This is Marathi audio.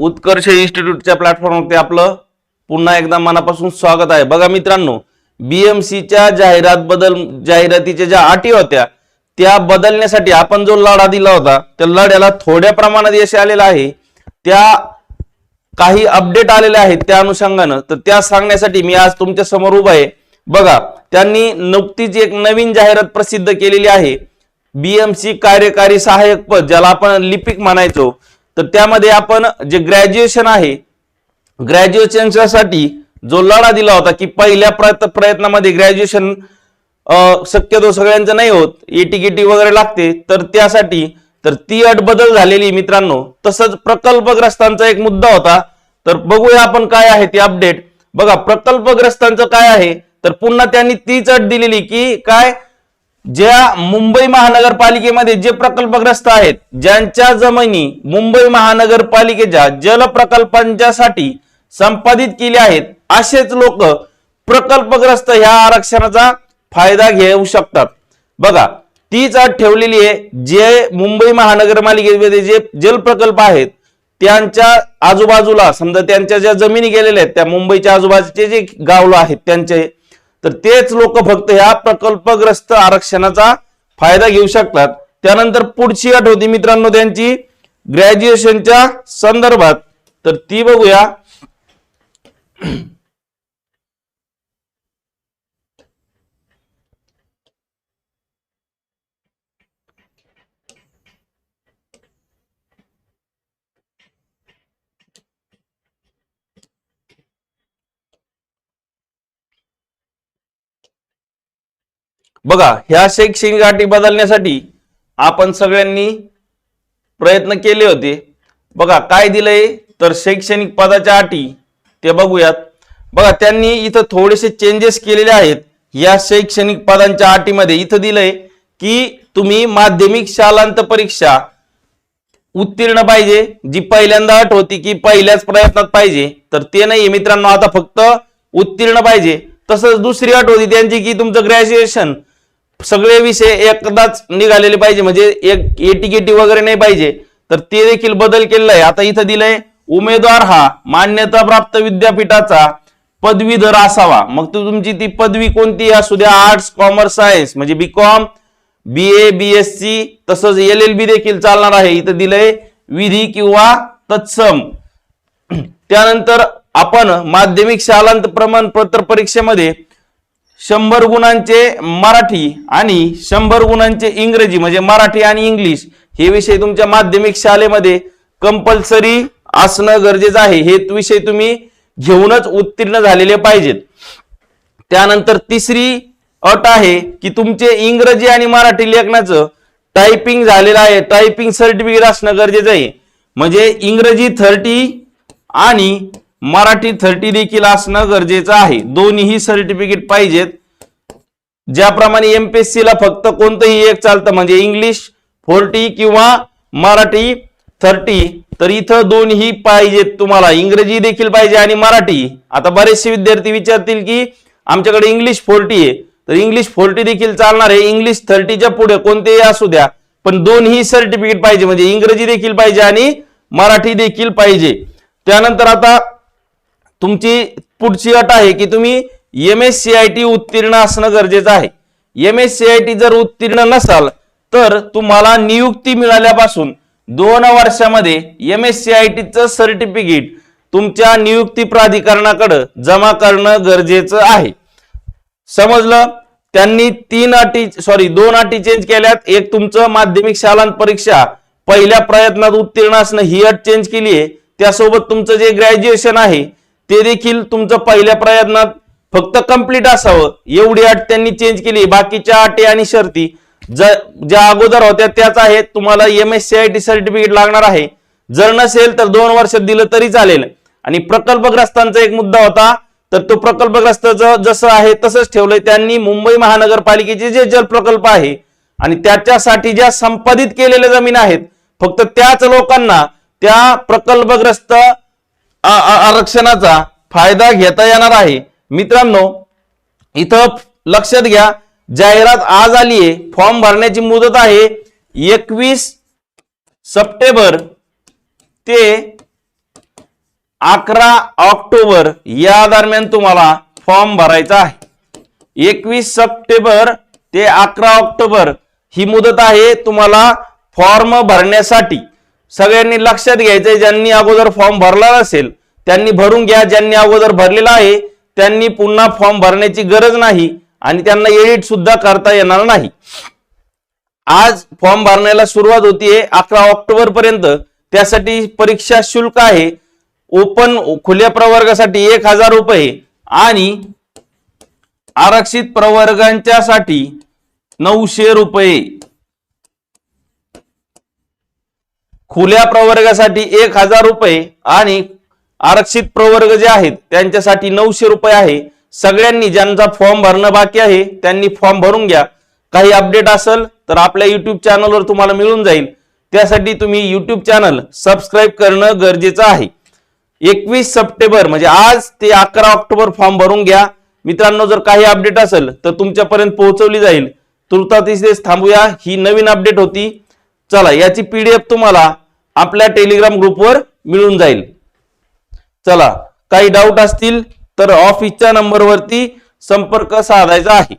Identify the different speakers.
Speaker 1: उत्कर्ष इन्स्टिट्यूटच्या प्लॅटफॉर्मवरती आपलं पुन्हा एकदा मनापासून स्वागत आहे. बघा मित्रांनो बीएमसीच्या जाहिरात बदल जाहिरातीच्या ज्या अटी होत्या त्या बदलण्यासाठी आपण जो लढा दिला होता त्या लढ्याला थोड्या प्रमाणात यश आलेलं आहे. त्या काही अपडेट आलेले आहेत त्या अनुषंगानं. तर त्या सांगण्यासाठी मी आज तुमच्यासमोर उभा आहे. बघा त्यांनी नुकतीच एक नवीन जाहिरात प्रसिद्ध केलेली आहे. बीएमसी कार्यकारी सहाय्यक पद ज्याला आपण लिपिक म्हणायचो. तर त्यामध्ये आपण जे ग्रॅज्युएशन आहे ग्रॅज्युएशनसाठी जो लढा दिला होता की पहिल्या प्रयत्नामध्ये ग्रॅज्युएशन शक्यतो सगळ्यांचं नाही होत एटीकेटी वगैरे लागते तर त्यासाठी तर ती अट बदल झालेली मित्रांनो. तसंच प्रकल्पग्रस्तांचा एक मुद्दा होता. तर बघूया आपण काय आहे ती अपडेट बघा प्रकल्पग्रस्तांचं काय आहे? तर पुन्हा त्यांनी तीच अट दिलेली की काय? ज्या मुंबई महानगरपालिकेमध्ये जे प्रकल्पग्रस्त आहेत ज्यांच्या जमिनी मुंबई महानगरपालिकेच्या जल प्रकल्पांच्यासाठी संपादित केले आहेत असेच लोक प्रकल्पग्रस्त ह्या आरक्षणाचा फायदा घेऊ शकतात. बघा तीच अट ठेवलेली आहे जे मुंबई महानगरपालिकेमध्ये जे जल प्रकल्प आहेत त्यांच्या आजूबाजूला समजा त्यांच्या ज्या जमिनी गेलेल्या आहेत त्या मुंबईच्या आजूबाजूचे जे गावलं आहेत त्यांचे तर तेच लोक फक्त ह्या प्रकल्पग्रस्त आरक्षणाचा फायदा घेऊ शकतात. त्यानंतर पुढची अट होती मित्रांनो त्यांची ग्रॅज्युएशनच्या संदर्भात. तर ती बघूया. बघा ह्या शैक्षणिक अटी बदलण्यासाठी आपण सगळ्यांनी प्रयत्न केले होते. बघा काय दिलंय? तर शैक्षणिक पदाच्या अटी ते बघूयात. बघा त्यांनी इथं थोडेसे चेंजेस केलेले आहेत. या शैक्षणिक पदांच्या अटीमध्ये इथं दिलंय की तुम्ही माध्यमिक शालांत परीक्षा उत्तीर्ण पाहिजे. जी पहिल्यांदा अट होती की पहिल्याच प्रयत्नात पाहिजे. तर ते नाही मित्रांनो आता फक्त उत्तीर्ण पाहिजे. तसंच दुसरी अट होती त्यांची की तुमचं ग्रॅज्युएशन सगळे विषय एकदाच निघालेले पाहिजे. म्हणजे एक एटीकेटी वगैरे नाही पाहिजे. तर ते देखील बदल केलेला आहे. आता इथं दिलंय उमेदवार हा मान्यता प्राप्त विद्यापीठाचा पदवीधर असावा. मग तू तुमची ती पदवी कोणती असू द्या आर्ट्स कॉमर्स सायन्स म्हणजे BCom B A B S C तसंच एल एल बी देखील चालणार आहे. इथं दिलंय विधी किंवा तत्सम. त्यानंतर आपण माध्यमिक शालांत प्रमाणपत्र परीक्षेमध्ये शंभर गुणांचे मराठी आणि शंभर गुणांचे इंग्रजी म्हणजे मराठी आणि इंग्लिश हे विषय तुमच्या माध्यमिक शाळेमध्ये कंपल्सरी असणं गरजेचं आहे. हे विषय तुम्ही घेऊनच उत्तीर्ण झालेले पाहिजेत. त्यानंतर तिसरी अट आहे की तुमचे इंग्रजी आणि मराठी लेखनाचं टायपिंग झालेलं आहे. टायपिंग सर्टिफिकेट असणं गरजेचं आहे. म्हणजे इंग्रजी थर्टी आणि मराठी थर्टी देखील असणं गरजेचं आहे. दोन्हीही सर्टिफिकेट पाहिजेत. ज्याप्रमाणे एमपीएससी ला फक्त कोणतंही एक चालतं म्हणजे इंग्लिश फोर्टी किंवा मराठी थर्टी तर इथं दोन्ही पाहिजेत तुम्हाला. इंग्रजी देखील पाहिजे आणि मराठी. आता बरेचसे विद्यार्थी विचारतील की आमच्याकडे इंग्लिश फोर्टी आहे. तर इंग्लिश फोर्टी देखील चालणार आहे. इंग्लिश थर्टीच्या पुढे कोणतेही असू द्या. पण दोन्ही सर्टिफिकेट पाहिजे म्हणजे इंग्रजी देखील पाहिजे आणि मराठी देखील पाहिजे. त्यानंतर आता तुमची पुढची अट आहे की तुम्ही M S C I T उत्तीर्ण असणं गरजेचं आहे. M S C I T जर उत्तीर्ण नसाल तर तुम्हाला नियुक्ती मिळाल्यापासून दोन वर्षामध्ये एम एस सी आय टीचं सर्टिफिकेट तुमच्या नियुक्ती प्राधिकरणाकडं जमा करणं गरजेचं आहे. समजलं? त्यांनी तीन अटी सॉरी दोन अटी चेंज केल्यात. एक तुमचं माध्यमिक शालांत परीक्षा. पहिल्या प्रयत्नात उत्तीर्ण असणं ही अट चेंज केली आहे त्यासोबत तुमचं जे ग्रॅज्युएशन आहे ते देखील तुमचं पहिल्या प्रयत्नात फक्त कंप्लीट असावं. एवढी अट त्यांनी चेंज केली. बाकीच्या अटी आणि शर्ती ज्या अगोदर होत्या त्याच आहेत. तुम्हाला M S C I T certificate लागणार आहे. जर नसेल तर दोन वर्षात दिलं तरी चालेल. आणि प्रकल्पग्रस्तांचा एक मुद्दा होता तर तो प्रकल्पग्रस्ताचं जसं आहे तसंच ठेवलंय. त्यांनी मुंबई महानगरपालिकेचे जे जल प्रकल्प आहे आणि त्याच्यासाठी ज्या संपादित केलेल्या जमीन आहेत फक्त त्याच लोकांना त्या प्रकल्पग्रस्त आरक्षणाचा फायदा घेता येणार आहे. मित्रांनो इथं लक्षात घ्या जाहिरात आज आली आहे फॉर्म भरण्याची मुदत आहे. एकवीस सप्टेंबर ते अकरा ऑक्टोबर या दरम्यान तुम्हाला फॉर्म भरायचा आहे. एकवीस सप्टेंबर ते अकरा ऑक्टोबर ही मुदत आहे तुम्हाला फॉर्म भरण्यासाठी. सगळ्यांनी लक्षात घ्यायचंय ज्यांनी अगोदर फॉर्म भरला नसेल त्यांनी भरून घ्या ज्यांनी अगोदर भरलेला आहे त्यांनी पुन्हा फॉर्म भरण्याची गरज नाही आणि त्यांना एडिट सुद्धा करता येणार नाही. आज फॉर्म भरण्याला सुरुवात होतीये अकरा ऑक्टोबर पर्यंत. त्यासाठी परीक्षा शुल्क आहे. ओपन खुल्या प्रवर्गासाठी एक हजार रुपये आणि आरक्षित प्रवर्गांच्यासाठी नऊशे रुपये. खुल्या प्रवर्गासाठी एक हजार रुपये आणि आरक्षित प्रवर्ग जे आहेत त्यांच्यासाठी नऊशे रुपये आहे. सगळ्यांनी ज्यांचा फॉर्म भरणं बाकी आहे त्यांनी फॉर्म भरून घ्या. काही अपडेट असेल तर आपल्या युट्यूब चॅनलवर तुम्हाला मिळून जाईल. त्यासाठी तुम्ही युट्यूब चॅनल सबस्क्राईब करणं गरजेचं आहे. एकवीस सप्टेंबर म्हणजे आज ते अकरा ऑक्टोबर फॉर्म भरून घ्या. मित्रांनो जर काही अपडेट असेल तर तुमच्यापर्यंत पोहोचवली जाईल. तुर्तातीस थांबूया. ही नवीन अपडेट होती. चला याची पीडीएफ तुम्हाला आपल्या टेलिग्राम ग्रुपवर मिळून जाईल. चला काही डाऊट असतील तर ऑफिसच्या नंबरवरती संपर्क साधायचा आहे.